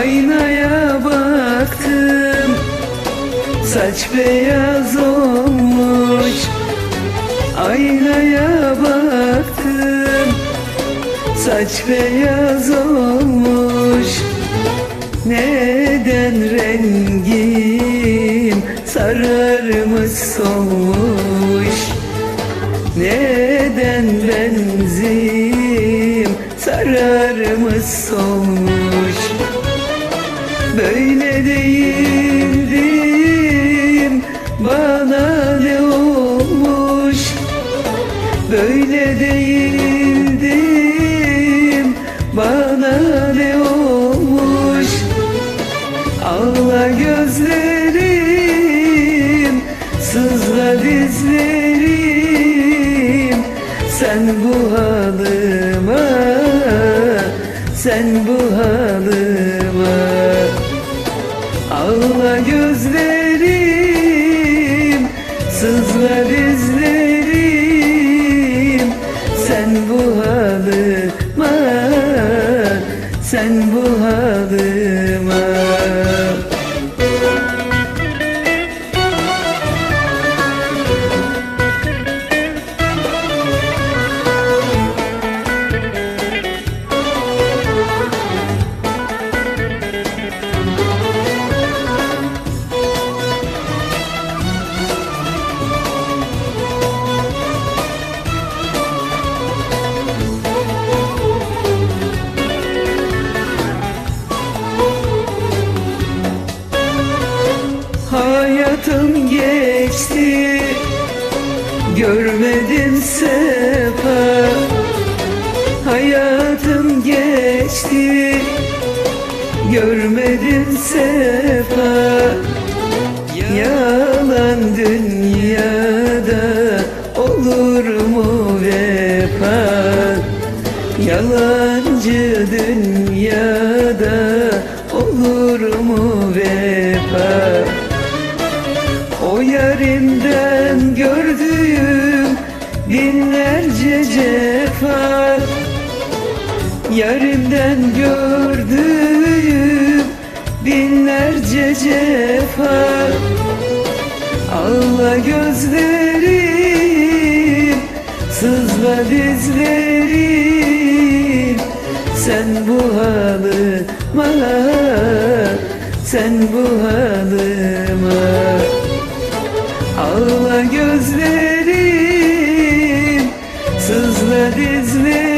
Aynaya baktım Saç beyaz olmuş. Aynaya baktım Saç beyaz olmuş. Neden rengim sararmış solmuş? Neden benzin sararmış solmuş? Böyle değildim bana ne olmuş? Böyle değildim bana ne olmuş? Ağla gözlerim sızla dizlerim. Sen bu halıma sen bu halıma Ağla gözlerim Sızla Hayatım geçti. Görmedim sefa. Hayatım geçti. Görmedim sefa. Yalan dünyada Olur mu vefa? Yalancı dünyada Olur mu vefa o yarimden gördüğüm binlerce cefa. Yarimden gördüğüm binlerce cefa. Allah gözlerim sızla dizlerim. Sen bu halıma sen bu halıma Ağla gözlerim Sızla dizlerim